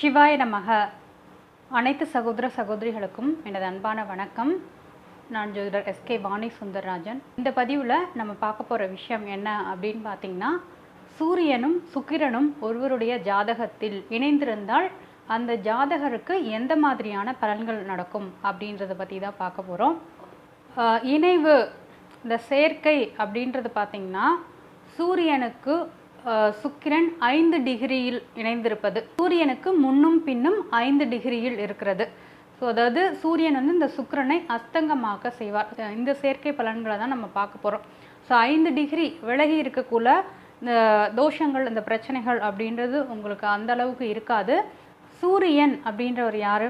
சிவாய நமக. அனைத்து சகோதர சகோதரிகளுக்கும் எனது அன்பான வணக்கம். நான் ஜோதிடர் எஸ்கே வாணி சுந்தரராஜன் இந்த பதிவில் நம்ம பார்க்க போகிற விஷயம் என்ன அப்படின்னு பார்த்தீங்கன்னா சூரியனும் சுக்கிரனும் ஒருவருடைய ஜாதகத்தில் இணைந்திருந்தால் அந்த ஜாதகருக்கு எந்த மாதிரியான பலன்கள் நடக்கும் அப்படின்றத பற்றி தான் பார்க்க போகிறோம் இணைவு இந்த சேர்க்கை அப்படின்றது பார்த்திங்கன்னா சூரியனுக்கு சுக்கிரன் ஐந்து டிகிரியில் இணைந்திருப்பது. சூரியனுக்கு முன்னும் பின்னும் ஐந்து டிகிரியில் இருக்கிறது. ஸோ அதாவது சூரியன் வந்து இந்த சுக்கிரனை அஸ்தங்கமாக்க செய்வார். இந்த செயற்கை பலன்களை தான் நம்ம பார்க்க போகிறோம் ஸோ ஐந்து டிகிரி விலகி இருக்கக்குள்ள இந்த தோஷங்கள் இந்த பிரச்சனைகள் அப்படின்றது உங்களுக்கு அந்த அளவுக்கு இருக்காது. சூரியன் அப்படின்றவர் யார்?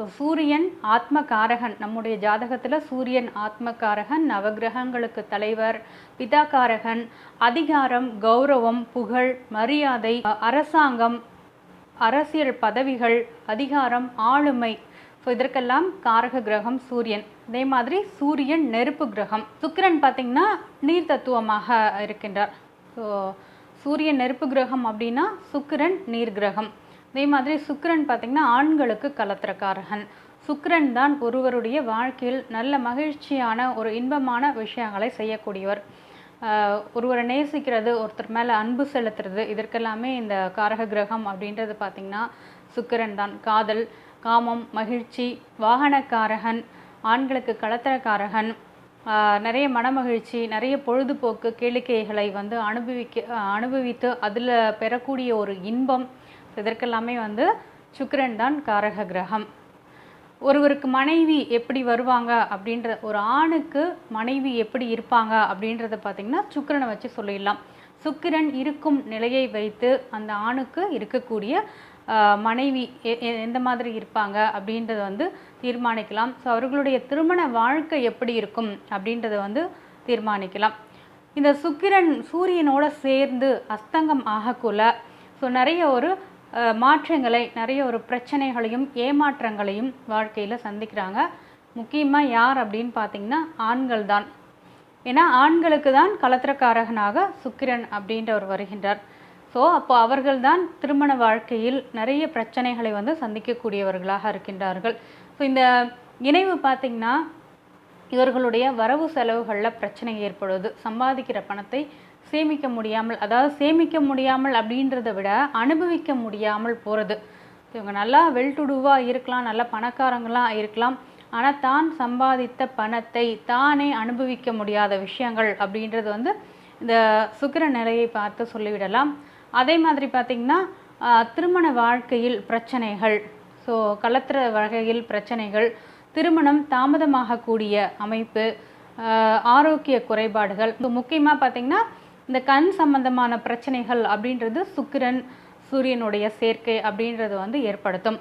ஸோ சூரியன் ஆத்மகாரகன். நம்முடைய ஜாதகத்தில் சூரியன் ஆத்மகாரகன் நவகிரகங்களுக்கு தலைவர் பிதாகாரகன் அதிகாரம் கௌரவம் புகழ் மரியாதை அரசாங்கம் அரசியல் பதவிகள் அதிகாரம் ஆளுமை. ஸோ இதற்கெல்லாம் காரக கிரகம் சூரியன். அதே மாதிரி சூரியன் நெருப்பு கிரகம். சுக்கிரன் பார்த்தீங்கன்னா நீர் தத்துவமாக இருக்கின்றார். ஸோ சூரியன் நெருப்பு கிரகம் அப்படின்னா சுக்கிரன் நீர் கிரகம். அதே மாதிரி சுக்கிரன் பார்த்திங்கன்னா ஆண்களுக்கு கலத்திரக்காரகன். சுக்கரன் தான் ஒருவருடைய வாழ்க்கையில் நல்ல மகிழ்ச்சியான ஒரு இன்பமான விஷயங்களை செய்யக்கூடியவர். ஒருவரை நேசிக்கிறது ஒருத்தர் மேலே அன்பு செலுத்துறது இதற்கெல்லாமே இந்த காரக கிரகம் அப்படின்றது பார்த்திங்கன்னா சுக்கரன் தான். காதல் காமம் மகிழ்ச்சி வாகனக்காரகன் ஆண்களுக்கு கலத்திரக்காரகன். நிறைய மனமகிழ்ச்சி நிறைய பொழுதுபோக்கு கேளிக்கைகளை வந்து அனுபவிக்க அனுபவித்து அதில் பெறக்கூடிய ஒரு இன்பம் இதற்கெல்லாமே வந்து சுக்கிரன் தான் காரக கிரகம். ஒருவருக்கு மனைவி எப்படி வருவாங்க அப்படின்ற ஒரு ஆணுக்கு மனைவி எப்படி இருப்பாங்க அப்படின்றத பார்த்திங்கன்னா சுக்கிரனை வச்சு சொல்லிடலாம். சுக்கிரன் இருக்கும் நிலையை வைத்து அந்த ஆணுக்கு இருக்கக்கூடிய மனைவி எ- எந்த மாதிரி இருப்பாங்க அப்படின்றத வந்து தீர்மானிக்கலாம். ஸோ அவர்களுடைய திருமண வாழ்க்கை எப்படி இருக்கும் அப்படின்றத வந்து தீர்மானிக்கலாம். இந்த சுக்கிரன் சூரியனோட சேர்ந்து அஸ்தங்கம் ஆகக்குள்ள ஸோ நிறைய ஒரு மாற்றங்களை நிறைய ஒரு பிரச்சனைகளையும் ஏமாற்றங்களையும் வாழ்க்கையில் சந்திக்கிறாங்க. முக்கியமாக யார் அப்படின்னு பார்த்தீங்கன்னா ஆண்கள் தான். ஏன்னா ஆண்களுக்கு தான் கலத்திரக்காரகனாக சுக்கிரன் அப்படின்றவர் வருகின்றார். ஸோ அப்போ அவர்கள்தான் திருமண வாழ்க்கையில் நிறைய பிரச்சனைகளை வந்து சந்திக்கக்கூடியவர்களாக இருக்கின்றார்கள். ஸோ இந்த இணைவு பார்த்திங்கன்னா இவர்களுடைய வரவு செலவுகளில் பிரச்சனை ஏற்படுவது சம்பாதிக்கிற பணத்தை சேமிக்க முடியாமல் அதாவது சேமிக்க முடியாமல் அப்படின்றத விட அனுபவிக்க முடியாமல் போகிறது இவங்க நல்லா வெல் டு டூவாக இருக்கலாம் நல்ல பணக்காரங்களாக இருக்கலாம். ஆனால் தான் சம்பாதித்த பணத்தை தானே அனுபவிக்க முடியாத விஷயங்கள் அப்படின்றது வந்து இந்த சுக்கிர நிலையை பார்த்து சொல்லிவிடலாம். அதே மாதிரி பார்த்திங்கன்னா திருமண வாழ்க்கையில் பிரச்சனைகள். ஸோ கலத்திர வகையில் பிரச்சனைகள் திருமணம் தாமதமாகக்கூடிய அமைப்பு ஆரோக்கிய குறைபாடுகள். முக்கியமாக பார்த்திங்கன்னா இந்த கண் சம்பந்தமான பிரச்சனைகள் அப்படின்றது சுக்கிரன் சூரியனுடைய சேர்க்கை அப்படின்றது வந்து ஏற்படுத்தும்.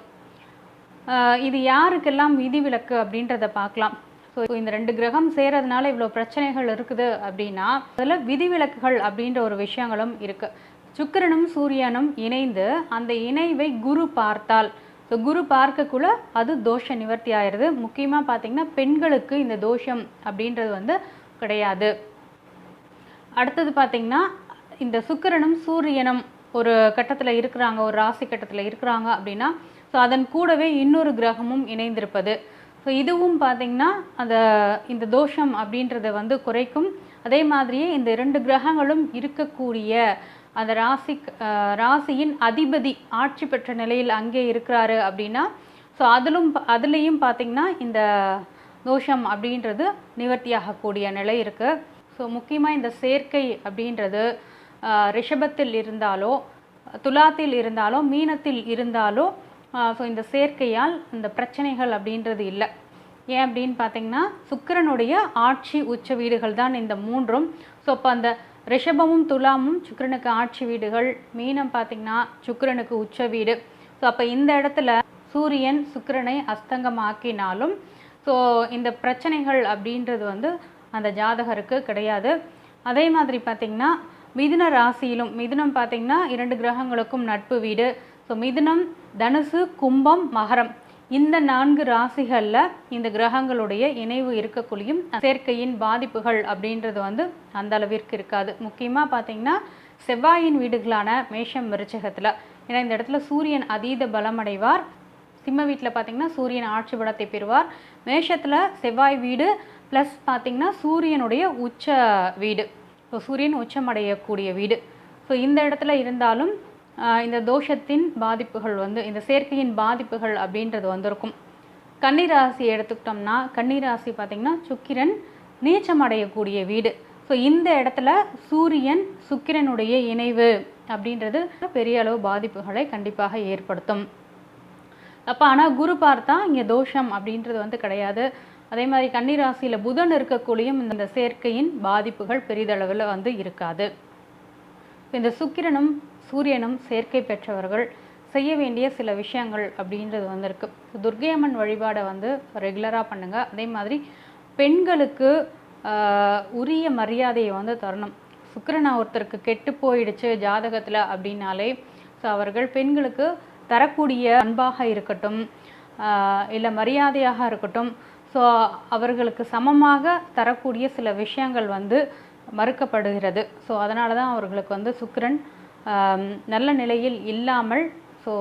இது யாருக்கெல்லாம் விதிவிலக்கு அப்படின்றத பார்க்கலாம். ஸோ இந்த ரெண்டு கிரகம் சேரதுனால இவ்வளோ பிரச்சனைகள் இருக்குது அப்படின்னா அதில் விதிவிலக்குகள் அப்படின்ற ஒரு விஷயங்களும் இருக்குது சுக்கிரனும் சூரியனும் இணைந்து அந்த இணைவை குரு பார்த்தால் ஸோ குரு பார்க்கக்குள்ள அது தோஷ நிவர்த்தி ஆயிடுது. முக்கியமாக பார்த்தீங்கன்னா பெண்களுக்கு இந்த தோஷம் அப்படின்றது வந்து கிடையாது. அடுத்தது பார்த்தீங்கன்னா இந்த சுக்கிரனும் சூரியனும் ஒரு கட்டத்தில் இருக்கிறாங்க ஒரு ராசி கட்டத்தில் இருக்கிறாங்க அப்படின்னா ஸோ அதன் கூடவே இன்னொரு கிரகமும் இணைந்திருப்பது. ஸோ இதுவும் பார்த்தீங்கன்னா அந்த இந்த தோஷம் அப்படின்றத வந்து குறைக்கும். அதே மாதிரியே இந்த இரண்டு கிரகங்களும் இருக்கக்கூடிய அந்த ராசி ராசியின் அதிபதி ஆட்சி பெற்ற நிலையில் அங்கே இருக்கிறாரு அப்படின்னா ஸோ அதிலும் அதுலேயும் பார்த்தீங்கன்னா இந்த தோஷம் அப்படின்றது நிவர்த்தியாகக்கூடிய நிலை இருக்குது ஸோ முக்கியமாக இந்த சேர்க்கை அப்படின்றது ரிஷபத்தில் இருந்தாலோ துலாத்தில் இருந்தாலோ மீனத்தில் இருந்தாலோ ஸோ இந்த சேர்க்கையால் இந்த பிரச்சனைகள் அப்படின்றது இல்லை. ஏன் அப்படின்னு பார்த்தீங்கன்னா சுக்கிரனுடைய ஆட்சி உச்ச வீடுகள் தான் இந்த மூன்றும். ஸோ அப்போ அந்த ரிஷபமும் துலாமும் சுக்கிரனுக்கு ஆட்சி வீடுகள் மீனம் பார்த்தீங்கன்னா சுக்கிரனுக்கு உச்ச வீடு. ஸோ அப்போ இந்த இடத்துல சூரியன் சுக்கிரனை அஸ்தங்கமாக்கினாலும் ஸோ இந்த பிரச்சனைகள் அப்படின்றது வந்து அந்த ஜாதகருக்கு கிடையாது. அதே மாதிரி பார்த்திங்கன்னா மிதுன ராசியிலும் மிதுனம் பார்த்திங்கன்னா இரண்டு கிரகங்களுக்கும் நட்பு வீடு. ஸோ மிதுனம் தனுசு கும்பம் மகரம். இந்த நான்கு ராசிகளில் இந்த கிரகங்களுடைய இணைவு இருக்கக்கூடியும் சேர்க்கையின் பாதிப்புகள் அப்படின்றது வந்து அந்த அளவிற்கு இருக்காது. முக்கியமாக பார்த்தீங்கன்னா செவ்வாயின் வீடுகளான மேஷம் விருச்சகத்தில். ஏன்னா இந்த இடத்துல சூரியன் அதீத பலமடைவார். சிம்ம வீட்டில் பார்த்தீங்கன்னா சூரியன் ஆட்சி படத்தை பெறுவார். மேஷத்தில் செவ்வாய் வீடு ப்ளஸ் பார்த்தீங்கன்னா சூரியனுடைய உச்ச வீடு. ஸோ சூரியன் உச்சமடையக்கூடிய வீடு. ஸோ இந்த இடத்துல இருந்தாலும் ஆஹ் இந்த தோஷத்தின் பாதிப்புகள் வந்து இந்த சேர்க்கையின் பாதிப்புகள் அப்படின்றது வந்திருக்கும். கன்னிராசி எடுத்துக்கிட்டோம்னா கன்னிராசி பார்த்தீங்கன்னா சுக்கிரன் நீச்சம் அடையக்கூடிய வீடு. ஸோ இந்த இடத்துல சூரியன் சுக்கிரனுடைய இணைவு அப்படின்றது பெரிய அளவு பாதிப்புகளை கண்டிப்பாக ஏற்படுத்தும். அப்போ ஆனால் குரு பார்த்தா இங்கே தோஷம் அப்படின்றது வந்து கிடையாது. அதே மாதிரி கன்னிராசியில் புதன் இருக்கக்கூடியும் இந்த சேர்க்கையின் பாதிப்புகள் பெரிதளவில் வந்து இருக்காது. இந்த சுக்கிரனும் சூரியனும் சேர்க்கை பெற்றவர்கள் செய்ய வேண்டிய சில விஷயங்கள் அப்படின்றது வந்திருக்கு. துர்கை அம்மன் வழிபாடை வந்து ரெகுலராக பண்ணுங்க. அதே மாதிரி பெண்களுக்கு ஆஹ், உரிய மரியாதையை வந்து தரணும். சுக்கிரனா ஒருத்தருக்கு கெட்டு போயிடுச்சு ஜாதகத்தில் அப்படின்னாலே ஸோ அவர்கள் பெண்களுக்கு தரக்கூடிய அன்பாக இருக்கட்டும் இல்லை மரியாதையாக இருக்கட்டும் ஸோ அவர்களுக்கு சமமாக தரக்கூடிய சில விஷயங்கள் வந்து மறுக்கப்படுகிறது. ஸோ அதனால தான் அவர்களுக்கு வந்து சுக்கிரன் நல்ல நிலையில் இல்லாமல் ஸோ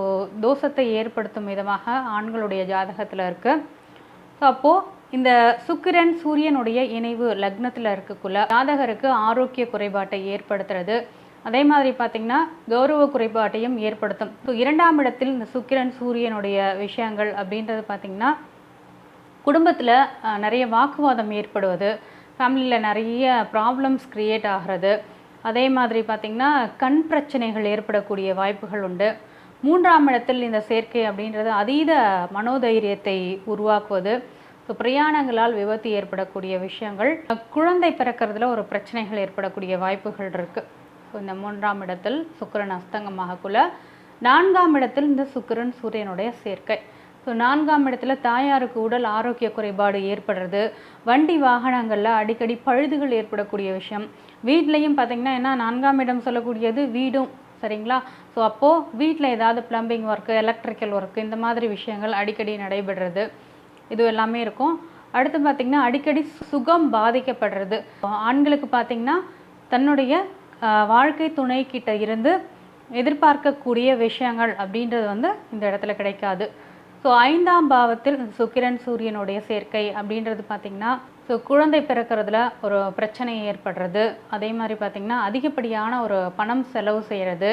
தோஷத்தை ஏற்படுத்தும் விதமாக ஆண்களுடைய ஜாதகத்தில் இருக்கு. ஸோ அப்போது இந்த சுக்கிரன் சூரியனுடைய இணைவு லக்னத்தில் இருக்கக்குள்ள ஜாதகருக்கு ஆரோக்கிய குறைபாட்டை ஏற்படுத்துறது. அதே மாதிரி பார்த்திங்கன்னா கௌரவ குறைபாட்டையும் ஏற்படுத்தும். ஸோ இரண்டாம் இடத்தில் இந்த சுக்கிரன் சூரியனுடைய விஷயங்கள் அப்படின்றது பார்த்திங்கன்னா குடும்பத்தில் நிறைய வாக்குவாதம் ஏற்படுவது ஃபேமிலியில் நிறைய ப்ராப்ளம்ஸ் க்ரியேட் ஆகிறது. அதே மாதிரி பார்த்திங்கன்னா கண் பிரச்சனைகள் ஏற்படக்கூடிய வாய்ப்புகள் உண்டு. மூன்றாம் இடத்தில் இந்த சேர்க்கை அப்படின்றது அதீத மனோதைரியத்தை உருவாக்குவது ஸோ பிரயாணங்களால் விபத்து ஏற்படக்கூடிய விஷயங்கள் குழந்தை பிறக்கிறதுல ஒரு பிரச்சனைகள் ஏற்படக்கூடிய வாய்ப்புகள் இருக்குது ஸோ இந்த மூன்றாம் இடத்தில் சுக்கிரன் அஸ்தங்கமாகக்குள்ள நான்காம் இடத்தில் இந்த சுக்கிரன் சூரியனுடைய சேர்க்கை. ஸோ நான்காம் இடத்துல தாயாருக்கு உடல் ஆரோக்கிய குறைபாடு ஏற்படுறது. வண்டி வாகனங்களில் அடிக்கடி பழுதுகள் ஏற்படக்கூடிய விஷயம். வீட்லேயும் பார்த்தீங்கன்னா என்ன நான்காம் இடம் சொல்லக்கூடியது வீடும் சரிங்களா? ஸோ அப்போது வீட்டில் ஏதாவது ப்ளம்பிங் ஒர்க்கு எலக்ட்ரிக்கல் ஒர்க்கு இந்த மாதிரி விஷயங்கள் அடிக்கடி நடைபெறுறது. இது எல்லாமே இருக்கும். அடுத்து பார்த்திங்கன்னா அடிக்கடி சுகம் பாதிக்கப்படுறது. ஆண்களுக்கு பார்த்திங்கன்னா தன்னுடைய வாழ்க்கை துணை கிட்ட இருந்து எதிர்பார்க்கக்கூடிய விஷயங்கள் அப்படின்றது வந்து இந்த இடத்துல கிடைக்காது. ஸோ ஐந்தாம் பாவத்தில் சுக்கிரன் சூரியனுடைய சேர்க்கை அப்படின்றது பார்த்திங்கன்னா ஸோ குழந்தை பிறக்கிறதுல ஒரு பிரச்சனை ஏற்படுறது. அதே மாதிரி பார்த்திங்கன்னா அதிகப்படியான ஒரு பணம் செலவு செய்கிறது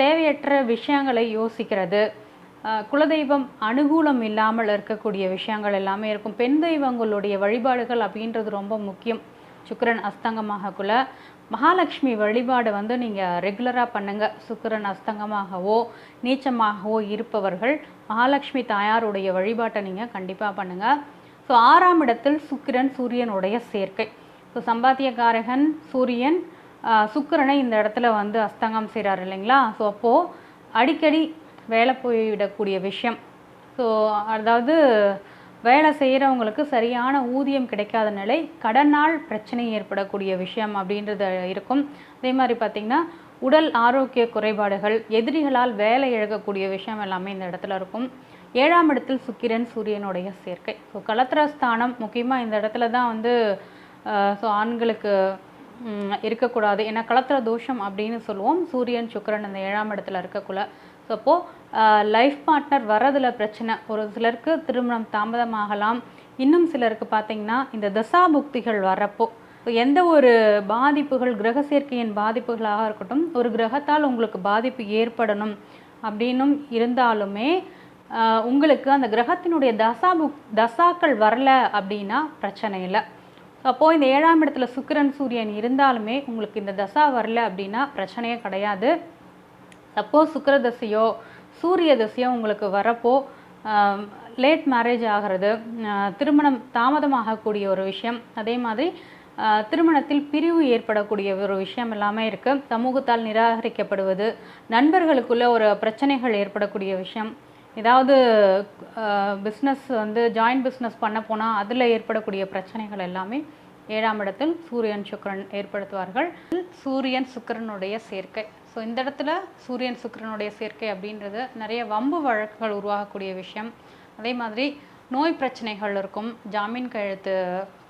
தேவையற்ற விஷயங்களை யோசிக்கிறது குலதெய்வம் அனுகூலம் இல்லாமல் இருக்கக்கூடிய விஷயங்கள் எல்லாமே இருக்கும். பெண் தெய்வங்களுடைய வழிபாடுகள் அப்படின்றது ரொம்ப முக்கியம். சுக்கிரன் அஸ்தங்கமாகக்குள்ள. மகாலட்சுமி வழிபாடு வந்து நீங்கள் ரெகுலராக பண்ணுங்கள் சுக்கிரன் அஸ்தங்கமாகவோ நீச்சமாகவோ இருப்பவர்கள் மகாலட்சுமி தாயாருடைய வழிபாட்டை நீங்கள் கண்டிப்பாக பண்ணுங்கள் ஸோ ஆறாம் இடத்தில் சுக்கிரன் சூரியனுடைய சேர்க்கை. ஸோ சம்பாத்தியக்காரகன் சூரியன் சுக்கரனை சுக்கிரனை இந்த இடத்துல வந்து அஸ்தங்கம் செய்கிறார் இல்லைங்களா? ஸோ அப்போது அடிக்கடி வேலை போய்விடக்கூடிய விஷயம். ஸோ அதாவது வேலை செய்கிறவங்களுக்கு சரியான ஊதியம் கிடைக்காத நிலை கடனால் பிரச்சனை ஏற்படக்கூடிய விஷயம் அப்படின்றது இருக்கும். அதே மாதிரி பார்த்திங்கன்னா உடல் ஆரோக்கிய குறைபாடுகள் எதிரிகளால் வேலை இழக்கக்கூடிய விஷயம் எல்லாமே இந்த இடத்துல இருக்கும். ஏழாம் இடத்தில் சுக்கிரன் சூரியனுடைய சேர்க்கை. ஸோ கலத்திரஸ்தானம் முக்கியமாக இந்த இடத்துல தான் வந்து ஸோ ஆண்களுக்கு இருக்கக்கூடாது. ஏன்னா கலத்திர தோஷம் அப்படின்னு சொல்லுவோம். சூரியன் சுக்கிரன் அந்த ஏழாம் இடத்துல இருக்கக்குள்ள. அப்போது லைஃப் பார்ட்னர் வரதில் பிரச்சனை. ஒரு சிலருக்கு திருமணம் தாமதமாகலாம். இன்னும் சிலருக்கு பார்த்தீங்கன்னா இந்த தசா புக்திகள் வரப்போ எந்த ஒரு பாதிப்புகள் கிரக சேர்க்கையின் பாதிப்புகளாக இருக்கட்டும் ஒரு கிரகத்தால் உங்களுக்கு பாதிப்பு ஏற்படணும் அப்படின்னும் இருந்தாலுமே உங்களுக்கு அந்த கிரகத்தினுடைய தசா புக் தசாக்கள் வரல அப்படின்னா பிரச்சனை இல்லை. அப்போது இந்த ஏழாம் இடத்துல சுக்கிரன் சூரியன் இருந்தாலுமே உங்களுக்கு இந்த தசா வரல அப்படின்னா பிரச்சனையே கிடையாது. சப்போஸ் சுக்கிர தசையோ சூரிய தசையோ உங்களுக்கு வரப்போ லேட் மேரேஜ் ஆகிறது. திருமணம் தாமதமாகக்கூடிய ஒரு விஷயம். அதே மாதிரி திருமணத்தில் பிரிவு ஏற்படக்கூடிய ஒரு விஷயம் எல்லாமே இருக்குது சமூகத்தால் நிராகரிக்கப்படுவது நண்பர்களுக்குள்ள ஒரு பிரச்சனைகள் ஏற்படக்கூடிய விஷயம். ஏதாவது பிஸ்னஸ் வந்து ஜாயிண்ட் பிஸ்னஸ் பண்ண போனால் அதில் ஏற்படக்கூடிய பிரச்சனைகள் எல்லாமே ஏழாம் இடத்தில் சூரியன் சுக்கிரன் ஏற்படுத்துவார்கள். சூரியன் சுக்கிரனுடைய சேர்க்கை. ஸோ இந்த இடத்துல சூரியன் சுக்கிரனுடைய சேர்க்கை அப்படின்றது நிறைய வம்பு வழக்குகள் உருவாகக்கூடிய விஷயம். அதே மாதிரி நோய் பிரச்சனைகள் இருக்கும். ஜாமீன் கையெழுத்து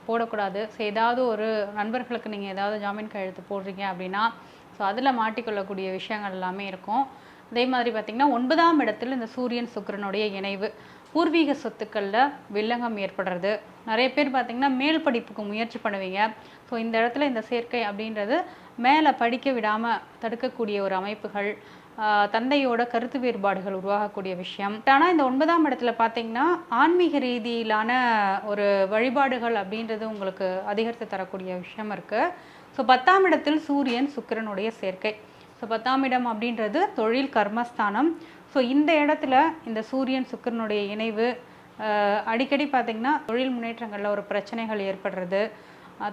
போடக்கூடாது. ஸோ ஏதாவது ஒரு நண்பர்களுக்கு நீங்கள் ஏதாவது ஜாமீன் கையெழுத்து போடுறீங்க அப்படின்னா ஸோ அதில் மாட்டிக்கொள்ளக்கூடிய விஷயங்கள் எல்லாமே இருக்கும். அதே மாதிரி பார்த்திங்கன்னா ஒன்பதாம் இடத்துல இந்த சூரியன் சுக்கிரனுடைய இணைவு. பூர்வீக சொத்துக்களில் வில்லங்கம் ஏற்படுறது. நிறைய பேர் பார்த்திங்கன்னா மேல் படிப்புக்கு முயற்சி பண்ணுவீங்க. ஸோ இந்த இடத்துல இந்த சேர்க்கை அப்படின்றது மேலே படிக்க விடாமல் தடுக்கக்கூடிய ஒரு அமைப்புகள் தந்தையோட கருத்து வேறுபாடுகள் உருவாகக்கூடிய விஷயம். ஆனால் இந்த ஒன்பதாம் இடத்துல பார்த்தீங்கன்னா ஆன்மீக ரீதியிலான ஒரு வழிபாடுகள் அப்படின்றது உங்களுக்கு அதிகரித்து தரக்கூடிய விஷயம் இருக்குது ஸோ பத்தாம் இடத்தில் சூரியன் சுக்கிரனுடைய சேர்க்கை. ஸோ பத்தாம் இடம் அப்படின்றது தொழில் கர்மஸ்தானம். ஸோ இந்த இடத்துல இந்த சூரியன் சுக்கரனுடைய இணைவு அடிக்கடி பார்த்திங்கன்னா தொழில் முன்னேற்றங்களில் ஒரு பிரச்சனைகள் ஏற்படுறது.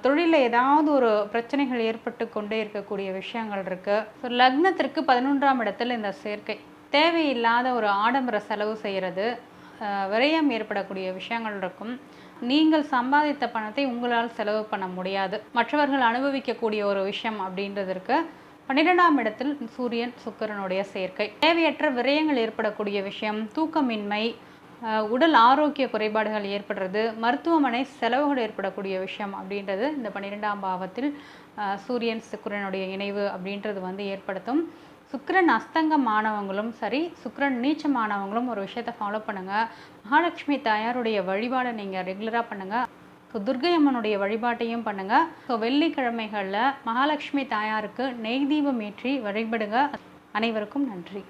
தொழிலில் ஏதாவது ஒரு பிரச்சனைகள் ஏற்பட்டு கொண்டே இருக்கக்கூடிய விஷயங்கள் இருக்குது ஸோ லக்னத்திற்கு பதினொன்றாம் இடத்தில் இந்த சேர்க்கை. தேவையில்லாத ஒரு ஆடம்பர செலவு செய்கிறது விரயம் ஏற்படக்கூடிய விஷயங்கள் இருக்கும். நீங்கள் சம்பாதித்த பணத்தை உங்களால் செலவு பண்ண முடியாது. மற்றவர்கள் அனுபவிக்கக்கூடிய ஒரு விஷயம் அப்படின்றதற்கு பன்னிரெண்டாம் இடத்தில் சூரியன் சுக்கிரனுடைய சேர்க்கை. தேவையற்ற விரயங்கள் ஏற்படக்கூடிய விஷயம் தூக்கமின்மை உடல் ஆரோக்கிய குறைபாடுகள் ஏற்படுறது மருத்துவமனை செலவுகள் ஏற்படக்கூடிய விஷயம் அப்படின்றது இந்த பன்னிரெண்டாம் பாவத்தில் சூரியன் சுக்கிரனுடைய இணைவு அப்படின்றது வந்து ஏற்படுத்தும். சுக்கிரன் அஸ்தங்கமானவங்களும் சரி சுக்கிரன் நீச்சமானவங்களும் ஒரு விஷயத்தை ஃபாலோ பண்ணுங்கள் மகாலட்சுமி தாயாருடைய வழிபாடை நீங்கள் ரெகுலராக பண்ணுங்கள் ஸோ துர்கை அம்மனுடைய வழிபாட்டையும் பண்ணுங்கள் ஸோ வெள்ளிக்கிழமைகளில் மகாலட்சுமி தாயாருக்கு நெய் தீபம் ஏற்றி வழிபடுங்க. அனைவருக்கும் நன்றி.